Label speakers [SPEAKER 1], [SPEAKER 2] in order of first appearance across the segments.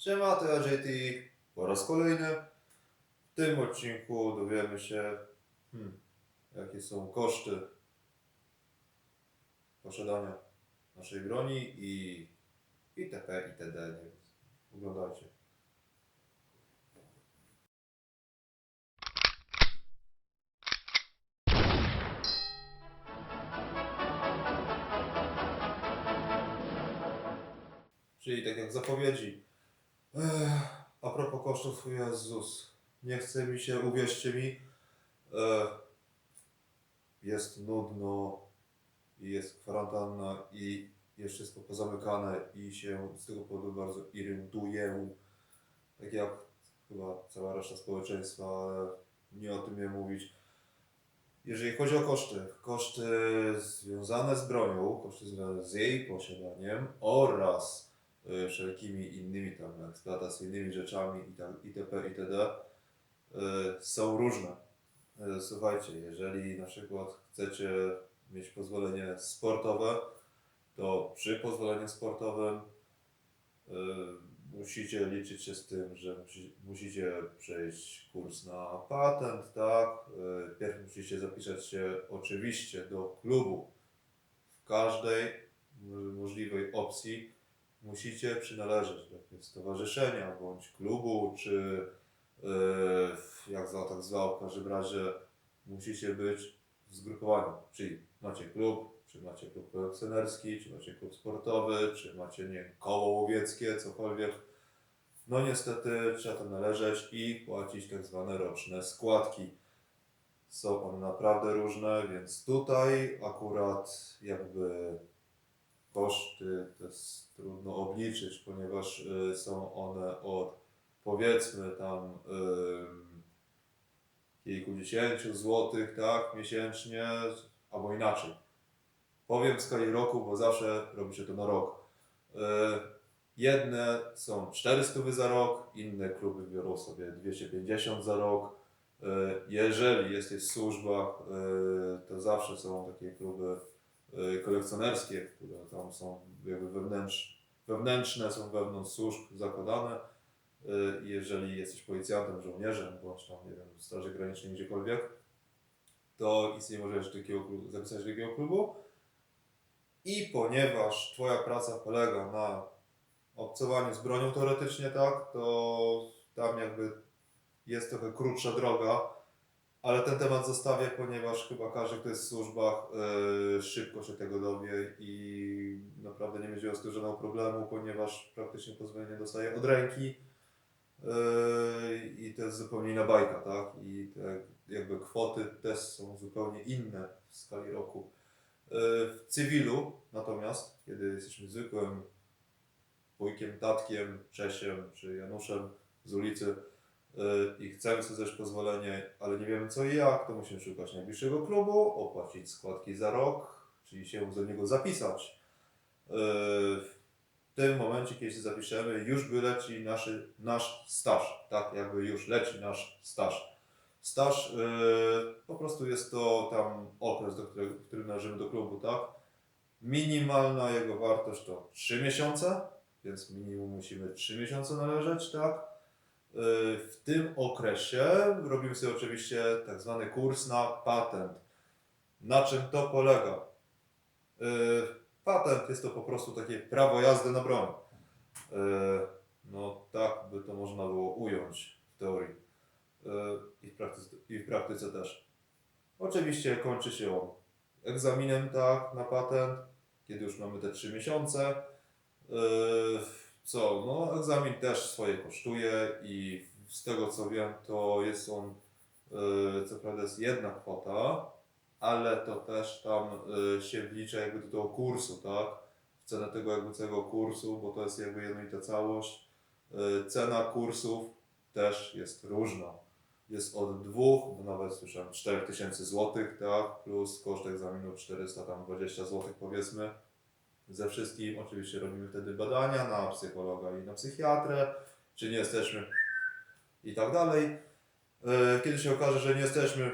[SPEAKER 1] Siema, to ja JT po raz kolejny. W tym odcinku dowiemy się, hmm, jakie są koszty posiadania naszej broni i itp. itd. Oglądajcie. Czyli tak jak zapowiedzi. A propos kosztów, Jezus, nie chce mi się, uwierzcie mi, jest nudno i jest kwarantanna i jest wszystko pozamykane i się z tego powodu bardzo irytuję. Tak jak chyba cała reszta społeczeństwa, ale nie o tym nie mówić. Jeżeli chodzi o koszty, koszty związane z bronią, koszty związane z jej posiadaniem oraz wszelkimi innymi tam eksploatacyjnymi rzeczami i tak, itp. itd. y, są różne. Y, Słuchajcie, jeżeli na przykład chcecie mieć pozwolenie sportowe, to przy pozwoleniu sportowym musicie liczyć się z tym, że musi, musicie przejść kurs na patent, tak? Pierw musicie zapisać się oczywiście do klubu. W każdej możliwej opcji musicie przynależeć do jakiegoś stowarzyszenia bądź klubu, czy y, jak za tak zwał, w każdym razie musicie być w zgrupowaniu, czyli macie klub, czy macie klub kolekcjonerski, czy macie klub sportowy, czy macie nie koło łowieckie, cokolwiek. No niestety trzeba tam należeć i płacić tak zwane roczne składki. Są one naprawdę różne, więc tutaj akurat jakby koszty to jest trudno obliczyć, ponieważ y, są one od powiedzmy tam ym, kilkudziesięciu złotych, tak, miesięcznie, albo inaczej. Powiem w skali roku, bo zawsze robi się to na rok. Yy, Jedne są 400 za rok, inne kluby biorą sobie 250 za rok. Jeżeli jesteś w służbach, to zawsze są takie kluby kolekcjonerskie, które tam są jakby wewnętrz, wewnętrzne, są wewnątrz służb zakładane. Yy, Jeżeli jesteś policjantem, żołnierzem, bądź tam, nie wiem, w Straży Granicznej, gdziekolwiek, to nic nie możesz takiego klubu, zapisać do takiego klubu. I ponieważ Twoja praca polega na obcowaniu z bronią teoretycznie, tak, to tam jakby jest trochę krótsza droga, ale ten temat zostawię, ponieważ chyba każdy, kto jest w służbach, yy, szybko się tego dowie i naprawdę nie będzie miał z tym żadnego problemu, ponieważ praktycznie pozwolenie dostaje od ręki. Yy, I to jest zupełnie inna bajka, tak? I te jakby kwoty też są zupełnie inne w skali roku. Yy, W cywilu natomiast, kiedy jesteśmy zwykłym wujkiem, tatkiem, Czesiem czy Januszem z ulicy i chcemy sobie też pozwolenie, ale nie wiemy co i jak, to musimy szukać najbliższego klubu, opłacić składki za rok, czyli się do niego zapisać. Yy, W tym momencie, kiedy się zapiszemy, już by leci naszy, nasz staż, tak jakby już leci nasz staż. Staż yy, po prostu jest to tam okres, do którego, w którym należymy do klubu, tak? Minimalna jego wartość to 3 miesiące, więc minimum musimy 3 miesiące należeć, tak? Yy, W tym okresie robimy sobie oczywiście tak zwany kurs na patent. Na czym to polega? Yy, Patent jest to po prostu takie prawo jazdy na broń. Yy, No tak by to można było ująć w teorii. I w praktyce, i w praktyce też. Oczywiście kończy się on egzaminem tak na patent, kiedy już mamy te 3 miesiące. Yy, Co? No egzamin też swoje kosztuje i z tego co wiem to jest on, yy, co prawda jest jedna kwota, ale to też tam y, się wlicza jakby do tego kursu, tak? W cenę tego jakby całego kursu, bo to jest jakby jednolita całość. Y, cena kursów też jest różna. Jest od 2 do nawet słyszałem 4000 zł, tak? Plus koszt egzaminu 400 tam 20 zł powiedzmy. Ze wszystkim oczywiście robimy wtedy badania na psychologa i na psychiatrę, czy nie jesteśmy i tak dalej. Y, Kiedy się okaże, że nie jesteśmy,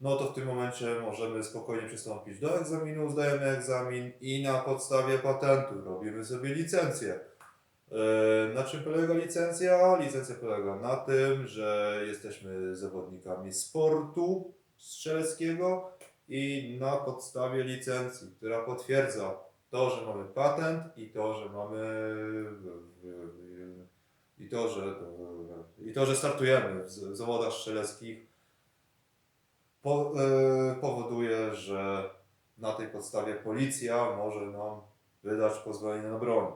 [SPEAKER 1] no to w tym momencie możemy spokojnie przystąpić do egzaminu, zdajemy egzamin i na podstawie patentu robimy sobie licencję. E, Na czym polega licencja? Licencja polega na tym, że jesteśmy zawodnikami sportu strzeleckiego i na podstawie licencji, która potwierdza to, że mamy patent i to, że mamy i to, że i to, że startujemy w zawodach strzeleckich po, e, powoduje, że na tej podstawie policja może nam wydać pozwolenie na broń.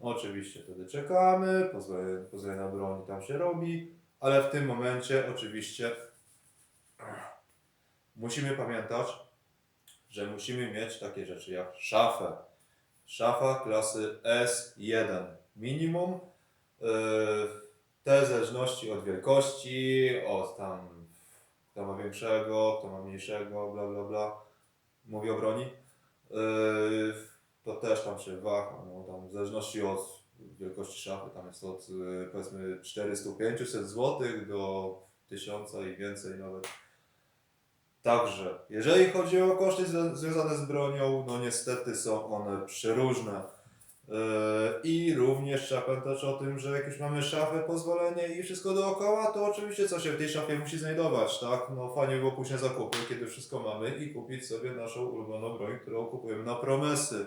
[SPEAKER 1] Oczywiście wtedy czekamy, pozwolenie, pozwolenie na broń tam się robi, ale w tym momencie oczywiście musimy pamiętać, że musimy mieć takie rzeczy jak szafę. Szafa klasy S1 minimum. Yy, Te zależności od wielkości, od tam kto ma większego, kto ma mniejszego, bla bla bla. Mówię o broni. Yy, To też tam się waha, no, tam w zależności od wielkości szafy, tam jest od yy, powiedzmy 400-500 zł do 1000 i więcej nawet. Także, jeżeli chodzi o koszty związane z bronią, no niestety są one przeróżne. Yy, I również trzeba pamiętać o tym, że jak już mamy szafę, pozwolenie i wszystko dookoła, to oczywiście co się w tej szafie musi znajdować, tak? No fajnie było pójść na zakupy, kiedy wszystko mamy i kupić sobie naszą ulubioną broń, którą kupujemy na promesy,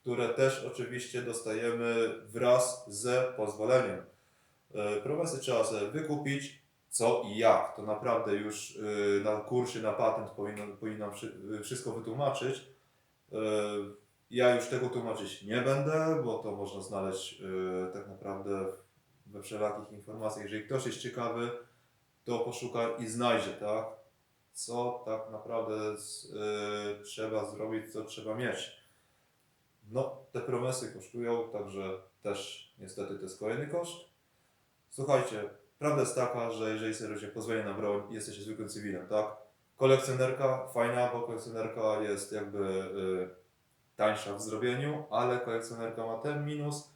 [SPEAKER 1] które też oczywiście dostajemy wraz ze pozwoleniem. Yy, Promesy trzeba sobie wykupić, co i jak. To naprawdę już yy, na kursie, na patent powinno, wszy- yy, wszystko wytłumaczyć. Yy, Ja już tego tłumaczyć nie będę, bo to można znaleźć tak naprawdę we wszelakich informacjach. Jeżeli ktoś jest ciekawy, to poszuka i znajdzie, tak? Co tak naprawdę z, trzeba zrobić, co trzeba mieć. No, te promesy kosztują, także też niestety to jest kolejny koszt. Słuchajcie, prawda jest taka, że jeżeli sobie robicie pozwolenie na broń i jesteście zwykłym cywilem, tak? Kolekcjonerka fajna, bo kolekcjonerka jest jakby y, tańsza w zrobieniu, ale kolekcjonerka ma ten minus,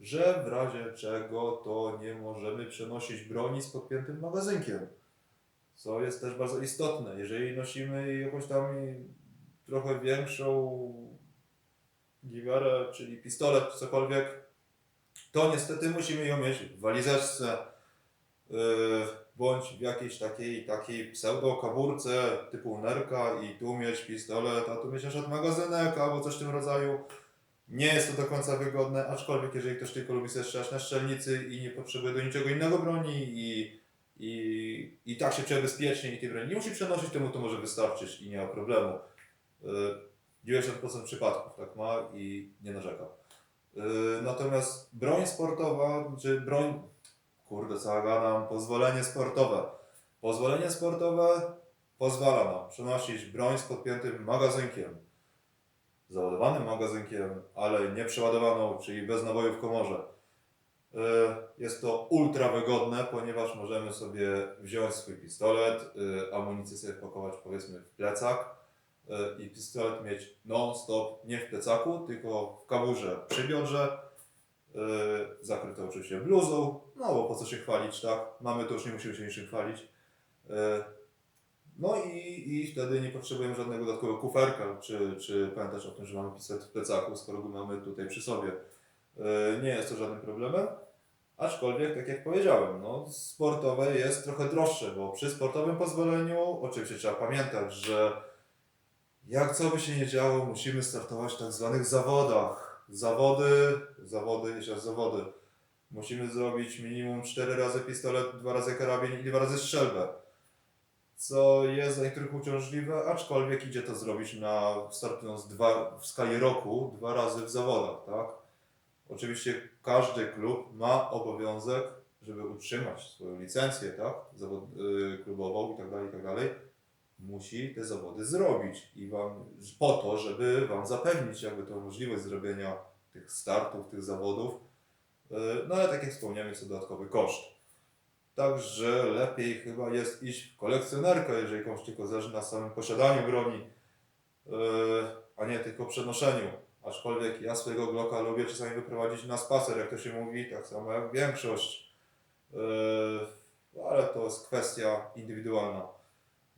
[SPEAKER 1] że w razie czego to nie możemy przenosić broni z podpiętym magazynkiem. Co jest też bardzo istotne. Jeżeli nosimy jakąś tam trochę większą giwerę, czyli pistolet, cokolwiek, to niestety musimy ją mieć w walizeczce bądź w jakiejś takiej, takiej pseudo-kaburce typu nerka i tu mieć pistolet, a tu mieć jeszcze magazynek albo coś w tym rodzaju. Nie jest to do końca wygodne, aczkolwiek jeżeli ktoś tylko lubi strzelać na strzelnicy i nie potrzebuje do niczego innego broni i, i, i tak się czuje bezpiecznie i tej broni nie musi przenosić, temu to może wystarczyć i nie ma problemu. Yy, 90% przypadków tak ma i nie narzeka. Yy, Natomiast broń sportowa, czy broń, kurde, co gadam, pozwolenie sportowe. Pozwolenie sportowe pozwala nam przenosić broń z podpiętym magazynkiem, załadowanym magazynkiem, ale nie przeładowaną, czyli bez naboju w komorze. Yy, Jest to ultra wygodne, ponieważ możemy sobie wziąć swój pistolet, yy, amunicję sobie powiedzmy w plecak, y, i pistolet mieć non-stop, nie w plecaku, tylko w kaburze przy biodrze, y, zakryte oczywiście bluzą, no bo po co się chwalić, tak? Mamy to już nie musimy się niczym chwalić. Y, No i, i wtedy nie potrzebujemy żadnego dodatkowego kuferka, czy, czy pamiętać o tym, że mamy pistolet w plecaku, skoro go mamy tutaj przy sobie. Y, Nie jest to żadnym problemem. Aczkolwiek, tak jak powiedziałem, no, sportowe jest trochę droższe, bo przy sportowym pozwoleniu oczywiście trzeba pamiętać, że jak co by się nie działo, musimy startować w tak zwanych zawodach. Zawody, zawody, jeszcze raz zawody. Musimy zrobić minimum 4 razy pistolet, 2 razy karabin i 2 razy strzelbę. Co jest dla niektórych uciążliwe, aczkolwiek idzie to zrobić na startując dwa, w skali roku, dwa razy w zawodach, tak? Oczywiście każdy klub ma obowiązek, żeby utrzymać swoją licencję, tak? Zawod, y, klubową i tak musi te zawody zrobić i wam, po to, żeby Wam zapewnić jakby tą możliwość zrobienia tych startów, tych zawodów. Yy, No ale tak jak wspomniałem, jest to dodatkowy koszt. Także lepiej chyba jest iść w kolekcjonerkę, jeżeli komuś tylko zależy na samym posiadaniu broni, yy, a nie tylko przenoszeniu. Aczkolwiek ja swojego Glocka lubię czasami wyprowadzić na spacer, jak to się mówi, tak samo jak większość. Yy, Ale to jest kwestia indywidualna.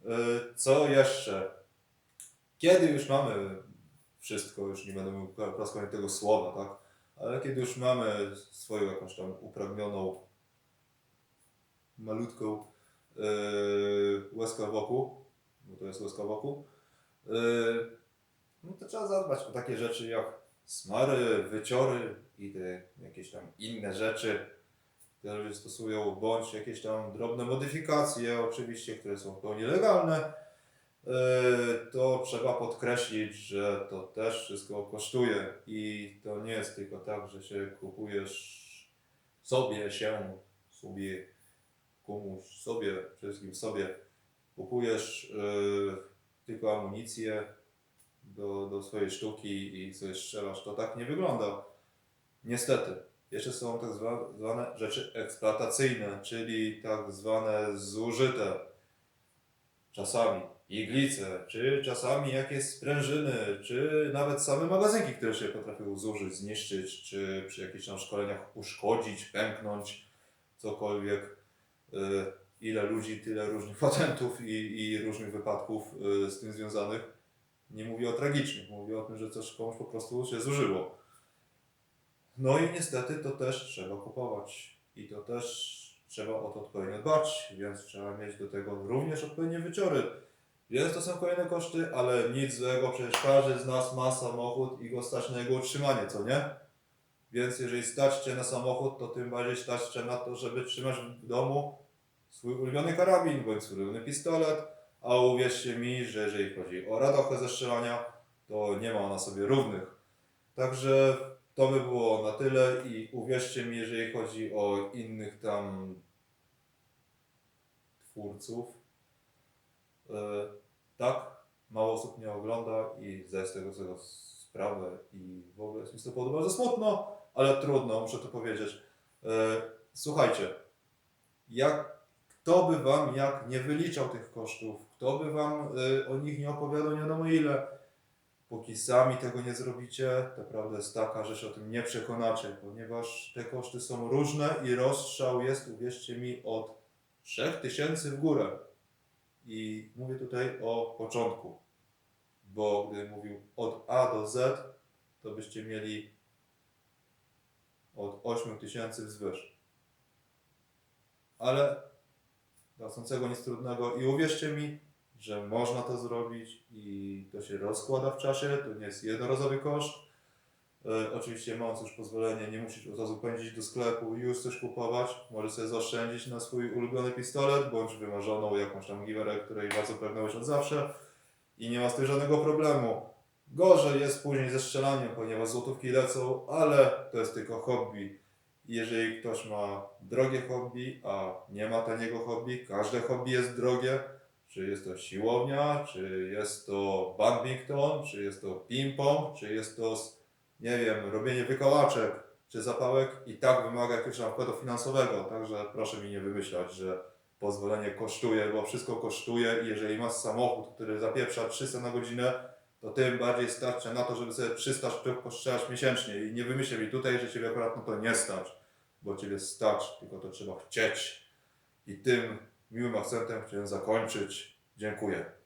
[SPEAKER 1] Y, Co jeszcze? Kiedy już mamy wszystko, już nie będę mówił tego słowa, tak? Ale kiedy już mamy swoją jakąś tam upragnioną, malutką yy, łezkę wokół, bo to jest łezka wokół, yy, no to trzeba zadbać o takie rzeczy jak smary, wyciory i te jakieś tam inne rzeczy, ludzie stosują, bądź jakieś tam drobne modyfikacje, oczywiście, które są w pełni legalne. Yy, To trzeba podkreślić, że to też wszystko kosztuje i to nie jest tylko tak, że się kupujesz sobie się, sobie, komuś, sobie, wszystkim sobie, kupujesz yy, tylko amunicję do, do swojej sztuki i sobie strzelasz. To tak nie wygląda. Niestety. Jeszcze są tak zwa- zwane rzeczy eksploatacyjne, czyli tak zwane zużyte czasami iglice, czy czasami jakieś sprężyny, czy nawet same magazynki, które się potrafią zużyć, zniszczyć, czy przy jakichś tam szkoleniach uszkodzić, pęknąć, cokolwiek. Y, Ile ludzi, tyle różnych patentów i, i różnych wypadków y, z tym związanych. Nie mówię o tragicznych, mówię o tym, że coś komuś po prostu się zużyło. No i niestety to też trzeba kupować i to też trzeba o to odpowiednio dbać, więc trzeba mieć do tego również odpowiednie wyciory. Więc to są kolejne koszty, ale nic złego, przecież każdy z nas ma samochód i go stać na jego utrzymanie, co nie? Więc jeżeli stać Cię na samochód, to tym bardziej stać Cię na to, żeby trzymać w domu swój ulubiony karabin bądź swój ulubiony pistolet, a uwierzcie mi, że jeżeli chodzi o radochę ze strzelania, to nie ma na sobie równych. Także to by było na tyle i uwierzcie mi, jeżeli chodzi o innych tam twórców, e, tak, mało osób mnie ogląda i zdaję z tego sobie sprawę i w ogóle jest mi z tego powodu bardzo smutno, ale trudno, muszę to powiedzieć. E, Słuchajcie, jak, kto by wam jak nie wyliczał tych kosztów, kto by wam e, o nich nie opowiadał nie wiadomo ile, póki sami tego nie zrobicie, to prawda jest taka, że się o tym nie przekonacie, ponieważ te koszty są różne i rozstrzał jest, uwierzcie mi, od 3000 w górę. I mówię tutaj o początku, bo gdybym mówił od A do Z, to byście mieli od 8000 wzwyż. Ale dla nic trudnego i uwierzcie mi, że można to zrobić i to się rozkłada w czasie, to nie jest jednorazowy koszt. E, oczywiście mając już pozwolenie, nie musisz od razu pędzić do sklepu i już coś kupować. Możesz sobie zaoszczędzić na swój ulubiony pistolet, bądź wymarzoną jakąś tam giwerę, której bardzo pragnąłeś od zawsze i nie ma z tym żadnego problemu. Gorzej jest później ze strzelaniem, ponieważ złotówki lecą, ale to jest tylko hobby. Jeżeli ktoś ma drogie hobby, a nie ma taniego hobby, każde hobby jest drogie, czy jest to siłownia, czy jest to badminton, czy jest to ping-pong, czy jest to, nie wiem, robienie wykałaczek, czy zapałek i tak wymaga jakiegoś tam wkładu finansowego. Także proszę mi nie wymyślać, że pozwolenie kosztuje, bo wszystko kosztuje i jeżeli masz samochód, który zapieprza 300 na godzinę, to tym bardziej starczy na to, żeby sobie 300 sztuk postrzelać miesięcznie. I nie wymyślę mi tutaj, że Ciebie akurat na to nie stać, bo Ciebie stać, tylko to trzeba chcieć. I tym miłym akcentem chciałem zakończyć. Dziękuję.